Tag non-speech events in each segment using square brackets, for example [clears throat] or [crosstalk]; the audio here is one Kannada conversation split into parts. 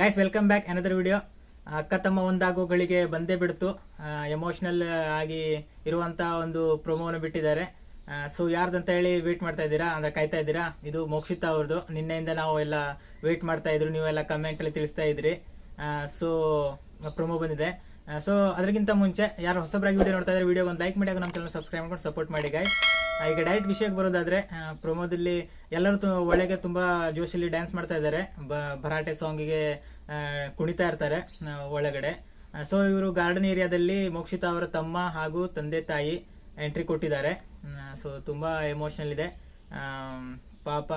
Guys welcome back another video ಅಕ್ಕ ತಮ್ಮ ಒಂದಾಗುಗಳಿಗೆ ಬಂದೇ ಬಿಡ್ತು. ಎಮೋಷನಲ್ ಆಗಿ ಇರುವಂತ ಒಂದು ಪ್ರೊಮೋನ ಬಿಟ್ಟಿದ್ದಾರೆ. ಸೊ ಯಾರ್ದಂತ ಹೇಳಿ ವೇಟ್ ಮಾಡ್ತಾ ಇದ್ದೀರಾ? ಅಂದ್ರೆ ಕಾಯ್ತಾ ಇದ್ದೀರಾ? ಇದು ಮೋಕ್ಷಿತಾ ಅವ್ರದ್ದು. ನಿನ್ನೆಯಿಂದ ನಾವು ಎಲ್ಲ ವೇಟ್ ಮಾಡ್ತಾ ಇದ್ರು. ನೀವೆಲ್ಲ ಕಮೆಂಟ್ ಅಲ್ಲಿ ತಿಳಿಸ್ತಾ ಇದ್ರಿ. ಸೊ ಪ್ರೊಮೋ ಬಂದಿದೆ. ಸೊ ಅದಕ್ಕಿಂತ ಮುಂಚೆ, ಯಾರು ಹೊಸಬ್ರಾಗಿ ವಿಡಿಯೋ ನೋಡ್ತಾ ಇದ್ರೆ ವಿಡಿಯೋ ಒಂದು ಲೈಕ್ ಮಾಡಿ, ಹಾಗೂ ನಮ್ಮ ಚಾನಲ್ ಸಬ್ಸ್ಕ್ರೈಬ್ ಮಾಡ್ಕೊಂಡು ಸಪೋರ್ಟ್ ಮಾಡಿ ಗೈಸ್ ಈಗ ಡೈರೆಕ್ಟ್ ವಿಷಯಕ್ಕೆ ಬರೋದಾದ್ರೆ ಪ್ರೊಮೋದಲ್ಲಿ ಎಲ್ಲರೂ ಒಳಗೆ ತುಂಬ ಜೋಶಲ್ಲಿ ಡ್ಯಾನ್ಸ್ ಮಾಡ್ತಾ ಇದ್ದಾರೆ. ಬ- ಭರಾಟೆ ಸಾಂಗಿಗೆ ಕುಣಿತಾ ಇರ್ತಾರೆ ಒಳಗಡೆ. ಸೊ ಇವರು ಗಾರ್ಡನ್ ಏರಿಯಾದಲ್ಲಿ ಮೋಕ್ಷಿತಾ ಅವರ ತಮ್ಮ ಹಾಗೂ ತಂದೆ ತಾಯಿ ಎಂಟ್ರಿ ಕೊಟ್ಟಿದ್ದಾರೆ. ಸೊ ತುಂಬ ಎಮೋಷನಲ್ ಇದೆ. ಪಾಪ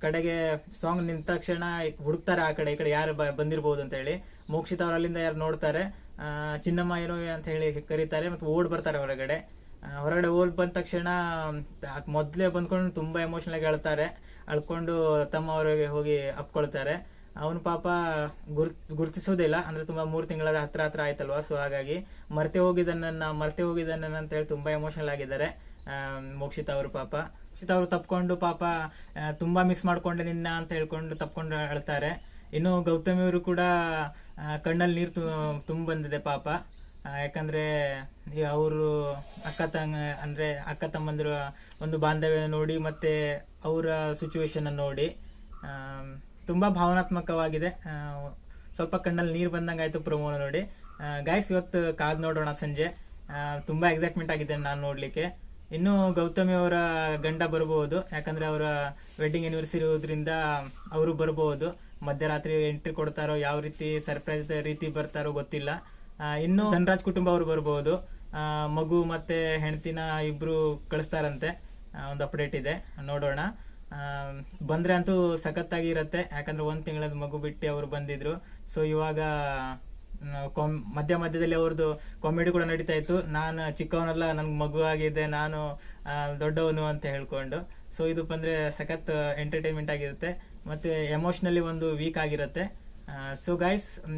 ಕಡೆಗೆ ಸಾಂಗ್ ನಿಂತ ತಕ್ಷಣ ಹುಡುಕ್ತಾರೆ ಆ ಕಡೆ, ಈ ಕಡೆ ಯಾರು ಬಂದಿರಬಹುದು ಅಂತ ಹೇಳಿ. ಮೋಕ್ಷಿತ ಅವರಲ್ಲಿಂದ ಯಾರು ನೋಡ್ತಾರೆ ಚಿನ್ನಮ್ಮ ಏನೋ ಅಂತ ಹೇಳಿ ಕರೀತಾರೆ, ಮತ್ತು ಓಡ್ ಬರ್ತಾರೆ ಹೊರಗಡೆ. ಹೊರಗಡೆ ಹೋಗಿ ಬಂದ ತಕ್ಷಣ ಮೊದಲೇ ಬಂದ್ಕೊಂಡು ತುಂಬಾ ಎಮೋಷನಲ್ ಆಗಿ ಅಳ್ತಾರೆ. ಅಳ್ಕೊಂಡು ತಮ್ಮ ಅವರಿಗೆ ಹೋಗಿ ಅಪ್ಕೊಳ್ತಾರೆ. ಅವನು ಪಾಪ ಗುರ್ ಗುರ್ತಿಸೋದಿಲ್ಲ ಅಂದ್ರೆ ತುಂಬಾ ಮೂರು ತಿಂಗಳ ಹತ್ರ ಹತ್ರ ಆಯ್ತಲ್ವಾ? ಸೊ ಹಾಗಾಗಿ ಮರ್ತೆ ಹೋಗಿದ್ದನ್ನ ಮರ್ತೆ ಹೋಗಿದ್ದನ್ನ ಅಂತ ಹೇಳಿ ತುಂಬಾ ಎಮೋಷನಲ್ ಆಗಿದ್ದಾರೆ. ಮೋಕ್ಷಿತಾ ಅವರು ಪಾಪ. ಮೋಕ್ಷಿತ ಅವರು ತಪ್ಕೊಂಡು ಪಾಪ ತುಂಬಾ ಮಿಸ್ ಮಾಡ್ಕೊಂಡೆ ನಿನ್ನ ಅಂತ ಹೇಳ್ಕೊಂಡು ತಪ್ಕೊಂಡು ಅಳ್ತಾರೆ. ಇನ್ನು ಗೌತಮಿ ಅವರು ಕೂಡ ಕಣ್ಣಲ್ಲಿ ನೀರು ತುಂಬ ಬಂದಿದೆ ಪಾಪ. ಯಾಕಂದ್ರೆ ಅವರು ಅಕ್ಕ ತಂಗ, ಅಂದ್ರೆ ಅಕ್ಕ ತಮ್ಮಂದಿರ ಒಂದು ಬಾಂಧವ್ಯ ನೋಡಿ ಮತ್ತೆ ಅವರ ಸಿಚುವೇಶನ್ ನೋಡಿ ತುಂಬಾ ಭಾವನಾತ್ಮಕವಾಗಿದೆ. ಸ್ವಲ್ಪ ಕಣ್ಣಲ್ಲಿ ನೀರು ಬಂದಂಗೆ ಆಯ್ತು ಪ್ರಮೋನ ನೋಡಿ. ಗಾಯ್ಸ್ ಇವತ್ತು ಕಾದ್ ನೋಡೋಣ ಸಂಜೆ. ತುಂಬಾ ಎಕ್ಸೈಟ್ಮೆಂಟ್ ಆಗಿದೆ ನಾನು ನೋಡ್ಲಿಕ್ಕೆ. ಇನ್ನು ಗೌತಮಿ ಅವರ ಗಂಡ ಬರಬಹುದು ಯಾಕಂದ್ರೆ ಅವರ ವೆಡ್ಡಿಂಗ್ ಆನಿವರ್ಸರಿ ಇರೋದ್ರಿಂದ ಅವರು ಬರಬಹುದು ಮಧ್ಯರಾತ್ರಿ ಎಂಟ್ರಿ ಕೊಡ್ತಾರೋ, ಯಾವ ರೀತಿ ಸರ್ಪ್ರೈಸ್ ರೀತಿ ಬರ್ತಾರೋ ಗೊತ್ತಿಲ್ಲ. ಇನ್ನು ಧನರಾಜ್ ಕುಟುಂಬ ಅವರು ಬರಬಹುದು ಮಗು ಮತ್ತೆ ಹೆಂಡತಿನ ಇಬ್ರು ಕಳಿಸ್ತಾರಂತೆ. ಒಂದು ಅಪ್ಡೇಟ್ ಇದೆ. ನೋಡೋಣ. ಬಂದ್ರೆ ಅಂತೂ ಸಖತ್ತಾಗಿ ಇರತ್ತೆ. ಯಾಕಂದ್ರೆ ಒಂದ್ ತಿಂಗಳದ ಮಗು ಬಿಟ್ಟು ಅವರು ಬಂದಿದ್ರು. ಸೊ ಇವಾಗ ಕಾಮ್- ಮಧ್ಯ ಮಧ್ಯದಲ್ಲಿ ಅವ್ರದ್ದು ಕಾಮಿಡಿ ಕೂಡ ನಡೀತಾ ಇತ್ತು. ನಾನು ಚಿಕ್ಕವನಲ್ಲ ನನ್ಗೆ ಮಗು ಆಗಿದೆ ನಾನು ದೊಡ್ಡವನು ಅಂತ ಹೇಳ್ಕೊಂಡು. ಸೊ ಇದು ಬಂದ್ರೆ ಸಖತ್ ಎಂಟರ್ಟೈನ್ಮೆಂಟ್ ಆಗಿರುತ್ತೆ. ಮತ್ತೆ ಎಮೋಷನಲಿ ಒಂದು ವೀಕ್ ಆಗಿರುತ್ತೆ. ಸೊ ಗೈಸ್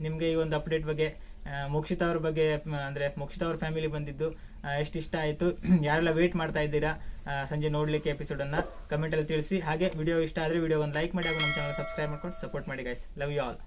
ನಿಮ್ಗೆ ಈ ಒಂದು ಅಪ್ಡೇಟ್ ಬಗ್ಗೆ ಮೋಕ್ಷಿತಾ ಅವ್ರ ಬಗ್ಗೆ ಅಂದ್ರೆ ಮೋಕ್ಷಿತ ಅವ್ರ ಫ್ಯಾಮಿಲಿ ಬಂದಿದ್ದು ಎಷ್ಟು ಇಷ್ಟ ಆಯ್ತು? [clears throat] ಯಾರೆಲ್ಲ ವೇಟ್ ಮಾಡ್ತಾ ಇದ್ದೀರಾ? ಸಂಜೆ ನೋಡ್ಲಿಕ್ಕೆ ಎಪಿಸೋಡ್ ಅನ್ನ ಕಮೆಂಟ್ ಅಲ್ಲಿ ತಿಳಿಸಿ. ಹಾಗೆ ವಿಡಿಯೋ ಇಷ್ಟ ಆದ್ರೆ ವಿಡಿಯೋ ಒಂದು ಲೈಕ್ ಮಾಡಿ ಹಾಗೂ ನಮ್ಮ ಚಾನಲ್ ಸಬ್ಸ್ಕ್ರೈಬ್ ಮಾಡ್ಕೊಂಡು ಸಪೋರ್ಟ್ ಮಾಡಿ ಗೈಸ್ ಲವ್ ಯು ಆಲ್